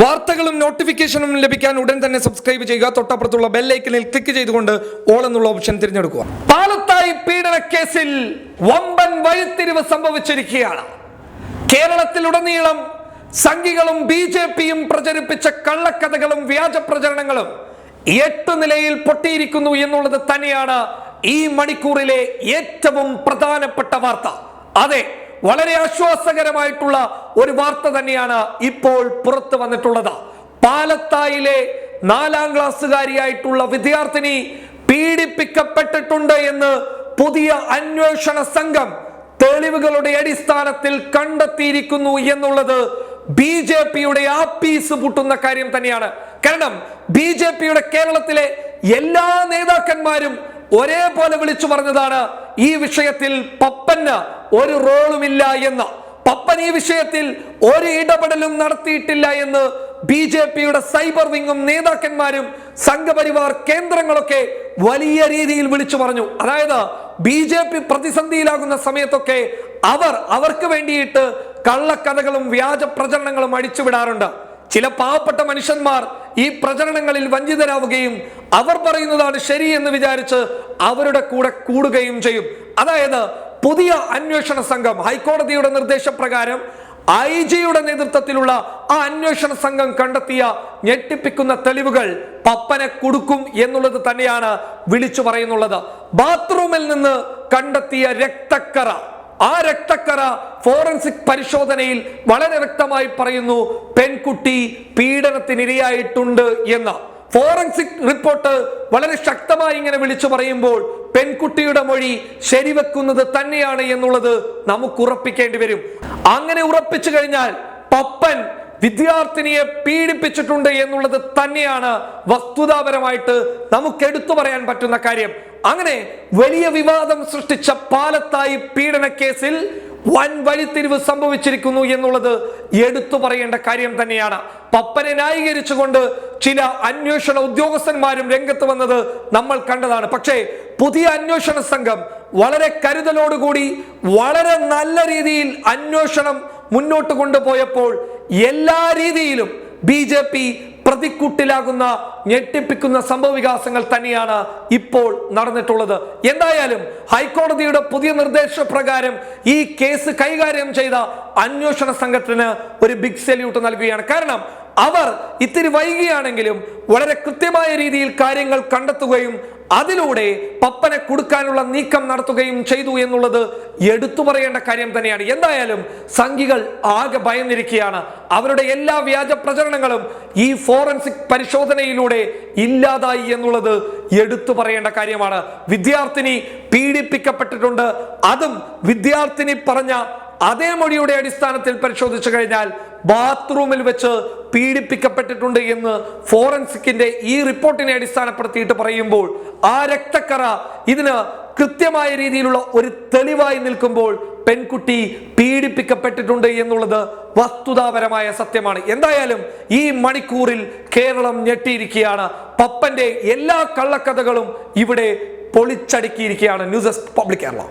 വാർത്തകളും നോട്ടിഫിക്കേഷനും ലഭിക്കാൻ ഉടൻ തന്നെ സബ്സ്ക്രൈബ് ചെയ്യുക. തൊട്ടപ്പുറത്തുള്ള ബെല്ലൈക്കനിൽ ക്ലിക്ക് ചെയ്തുകൊണ്ട് ഓൾ എന്നുള്ള ഓപ്ഷൻ തിരഞ്ഞെടുക്കുക. പാലത്തായി പീഡന കേസിൽ വമ്പൻ വഴിത്തിരിവ് സംഭവിച്ചിരിക്കുകയാണ്. കേരളത്തിലുടനീളം സംഘികളും ബി ജെ പിയും പ്രചരിപ്പിച്ച കള്ളക്കഥകളും വ്യാജ പ്രചരണങ്ങളും എട്ട് നിലയിൽ പൊട്ടിയിരിക്കുന്നു എന്നുള്ളത് തന്നെയാണ് ഈ മണിക്കൂറിലെ ഏറ്റവും പ്രധാനപ്പെട്ട വാർത്ത. അതെ വളരെ ആശ്വാസകരമായിട്ടുള്ള ഒരു വാർത്ത തന്നെയാണ് ഇപ്പോൾ പുറത്തു വന്നിട്ടുള്ളത്. പാലത്തായിലെ നാലാം ക്ലാസ്സുകാരിയായിട്ടുള്ള വിദ്യാർത്ഥിനി പീഡിപ്പിക്കപ്പെട്ടിട്ടുണ്ട് എന്ന് പുതിയ അന്വേഷണ സംഘം തെളിവുകളുടെ അടിസ്ഥാനത്തിൽ കണ്ടെത്തിയിരിക്കുന്നു എന്നുള്ളത് ബി ജെ പിയുടെ ആപ്പീസ് പൊട്ടുന്ന കാര്യം തന്നെയാണ്. കാരണം ബി ജെ പിയുടെ കേരളത്തിലെ എല്ലാ നേതാക്കന്മാരും ഒരേപോലെ വിളിച്ചു പറഞ്ഞതാണ് ഈ വിഷയത്തിൽ പപ്പന് ഒരു റോളുമില്ല എന്ന്. പപ്പൻ ഈ വിഷയത്തിൽ ഒരു ഇടപെടലും നടത്തിയിട്ടില്ല എന്ന് ബി ജെ പിയുടെ സൈബർ വിങ്ങും നേതാക്കന്മാരും സംഘപരിവാർ കേന്ദ്രങ്ങളൊക്കെ വലിയ രീതിയിൽ വിളിച്ചു പറഞ്ഞു. അതായത് ബി ജെ പി പ്രതിസന്ധിയിലാകുന്ന സമയത്തൊക്കെ അവർ അവർക്ക് വേണ്ടിയിട്ട് കള്ളക്കഥകളും വ്യാജ പ്രചരണങ്ങളും അടിച്ചുവിടാറുണ്ട്. ചില പാവപ്പെട്ട മനുഷ്യന്മാർ ഈ പ്രചരണങ്ങളിൽ വഞ്ചിതരാവുകയും അവർ പറയുന്നതാണ് ശരി എന്ന് വിചാരിച്ച് അവരുടെ കൂടെ കൂടുകയും ചെയ്യും. അതായത് പുതിയ അന്വേഷണ സംഘം ഹൈക്കോടതിയുടെ നിർദ്ദേശപ്രകാരം ഐ ജിയുടെ നേതൃത്വത്തിലുള്ള ആ അന്വേഷണ സംഘം കണ്ടെത്തിയ ഞെട്ടിപ്പിക്കുന്ന തെളിവുകൾ പപ്പനെ കൊടുക്കും എന്നുള്ളത് തന്നെയാണ് വിളിച്ചു പറയുന്നുള്ളത്. ബാത്റൂമിൽ നിന്ന് കണ്ടെത്തിയ രക്തക്കറ ആ രക്തക്കറ ഫോറൻസിക് പരിശോധനയിൽ വളരെ വ്യക്തമായി പറയുന്നു പെൺകുട്ടി പീഡനത്തിനിരയായിട്ടുണ്ട് എന്ന്. ഫോറൻസിക് റിപ്പോർട്ട് വളരെ ശക്തമായി ഇങ്ങനെ വിളിച്ചു പറയുമ്പോൾ പെൺകുട്ടിയുടെ മൊഴി ശരിവെക്കുന്നത് തന്നെയാണ് എന്നുള്ളത് നമുക്ക് ഉറപ്പിക്കേണ്ടി വരും. അങ്ങനെ ഉറപ്പിച്ചു കഴിഞ്ഞാൽ പപ്പൻ വിദ്യാർത്ഥിനിയെ പീഡിപ്പിച്ചിട്ടുണ്ട് എന്നുള്ളത് തന്നെയാണ് വസ്തുതാപരമായിട്ട് നമുക്ക് എടുത്തു പറയാൻ പറ്റുന്ന കാര്യം. അങ്ങനെ വലിയ വിവാദം സൃഷ്ടിച്ച പാലത്തായി പീഡന കേസിൽ വൻ വഴിത്തിരിവ് സംഭവിച്ചിരിക്കുന്നു എന്നുള്ളത് എടുത്തു പറയേണ്ട കാര്യം തന്നെയാണ്. പപ്പനെ ന്യായീകരിച്ചുകൊണ്ട് ചില അന്വേഷണ ഉദ്യോഗസ്ഥന്മാരും രംഗത്ത് വന്നത് നമ്മൾ കണ്ടതാണ്. പക്ഷേ പുതിയ അന്വേഷണ സംഘം വളരെ കരുതലോടുകൂടി വളരെ നല്ല രീതിയിൽ അന്വേഷണം മുന്നോട്ട് കൊണ്ടുപോയപ്പോൾ എല്ലാ രീതിയിലും ബി ജെ പി പ്രതിക്കൂട്ടിലാകുന്ന ഞെട്ടിപ്പിക്കുന്ന സംഭവ വികാസങ്ങൾ തന്നെയാണ് ഇപ്പോൾ നടന്നിട്ടുള്ളത്. എന്തായാലും ഹൈക്കോടതിയുടെ പുതിയ നിർദ്ദേശപ്രകാരം ഈ കേസ് കൈകാര്യം ചെയ്ത അന്വേഷണ സംഘത്തിന് ഒരു ബിഗ് സല്യൂട്ട് നൽകുകയാണ്. കാരണം അവർ ഇത്തിരി വൈകിയാണെങ്കിലും വളരെ കൃത്യമായ രീതിയിൽ കാര്യങ്ങൾ കണ്ടെത്തുകയും അതിലൂടെ പപ്പനെ കൊടുക്കാനുള്ള നീക്കം നടത്തുകയും ചെയ്തു എന്നുള്ളത് എടുത്തു പറയേണ്ട കാര്യം തന്നെയാണ്. എന്തായാലും സംഘികൾ ആകെ ഭയന്നിരിക്കുകയാണ്. അവരുടെ എല്ലാ വ്യാജ പ്രചരണങ്ങളും ഈ ഫോറൻസിക് പരിശോധനയിലൂടെ ഇല്ലാതായി എന്നുള്ളത് എടുത്തു പറയേണ്ട കാര്യമാണ്. വിദ്യാർത്ഥിനി പീഡിപ്പിക്കപ്പെട്ടിട്ടുണ്ട്. അതും വിദ്യാർത്ഥിനി പറഞ്ഞ അതേ മൊഴിയുടെ അടിസ്ഥാനത്തിൽ പരിശോധിച്ചു കഴിഞ്ഞാൽ ബാത്റൂമിൽ വെച്ച് പീഡിപ്പിക്കപ്പെട്ടിട്ടുണ്ട് എന്ന് ഫോറൻസിക്കിന്റെ ഈ റിപ്പോർട്ടിനെ അടിസ്ഥാനപ്പെടുത്തിയിട്ട് പറയുമ്പോൾ ആ രക്തക്കറ ഇതിന് കൃത്യമായ രീതിയിലുള്ള ഒരു തെളിവായി നിൽക്കുമ്പോൾ പെൺകുട്ടി പീഡിപ്പിക്കപ്പെട്ടിട്ടുണ്ട് എന്നുള്ളത് വസ്തുതാപരമായ സത്യമാണ്. എന്തായാലും ഈ മണിക്കൂറിൽ കേരളം ഞെട്ടിയിരിക്കുകയാണ്. പപ്പന്റെ എല്ലാ കള്ളക്കഥകളും ഇവിടെ പൊളിച്ചടുക്കിയിരിക്കുകയാണ്. News public Kerala.